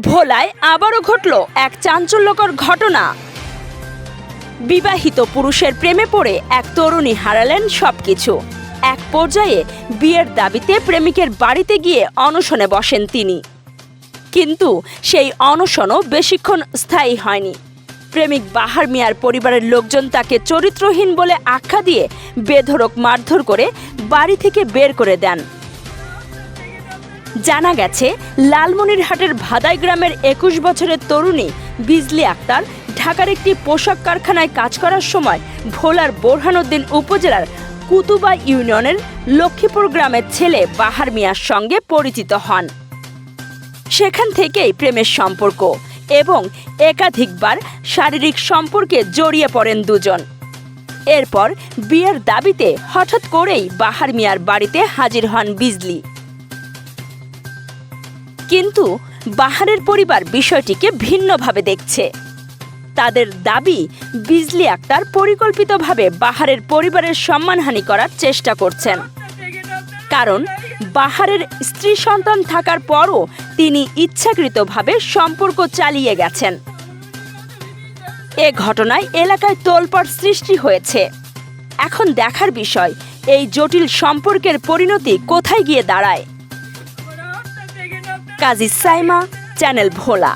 ভোলায় আবারও ঘটল এক চাঞ্চল্যকর ঘটনা। বিবাহিত পুরুষের প্রেমে পড়ে এক তরুণী হারালেন সবকিছু। এক পর্যায়ে বিয়ের দাবিতে প্রেমিকের বাড়িতে গিয়ে অনশনে বসেন তিনি। কিন্তু সেই অনশনও বেশিক্ষণ স্থায়ী হয়নি। প্রেমিক বাহার মিয়ার পরিবারের লোকজন তাকে চরিত্রহীন বলে আখ্যা দিয়ে বেধড়ক মারধর করে বাড়ি থেকে বের করে দেন। জানা গেছে, লালমনিরহাটের ভাদাই গ্রামের একুশ বছরের তরুণী বিজলি আক্তার ঢাকার একটি পোশাক কারখানায় কাজ করার সময় ভোলার বোরহানুদ্দিন উপজেলার কুতুবা ইউনিয়নের লক্ষ্মীপুর গ্রামের ছেলে বাহার মিয়ার সঙ্গে পরিচিত হন। সেখান থেকেই প্রেমের সম্পর্ক এবং একাধিকবার শারীরিক সম্পর্কে জড়িয়ে পড়েন দুজন। এরপর বিয়ের দাবিতে হঠাৎ করেই বাহার মিয়ার বাড়িতে হাজির হন বিজলি। কিন্তু বাহারের পরিবার বিষয়টিকে ভিন্নভাবে দেখছে। তাদের দাবি, বিজলি আক্তার পরিকল্পিতভাবে বাহারের পরিবারের সম্মানহানি করার চেষ্টা করছেন। কারণ, বাহারের স্ত্রী সন্তান থাকার পরও তিনি ইচ্ছাকৃতভাবে সম্পর্ক চালিয়ে গেছেন। এ ঘটনায় এলাকায় তোলপাড় সৃষ্টি হয়েছে। এখন দেখার বিষয়, এই জটিল সম্পর্কের পরিণতি কোথায় গিয়ে দাঁড়ায়? কাজী সাইমা চ্যানেল ভোলা।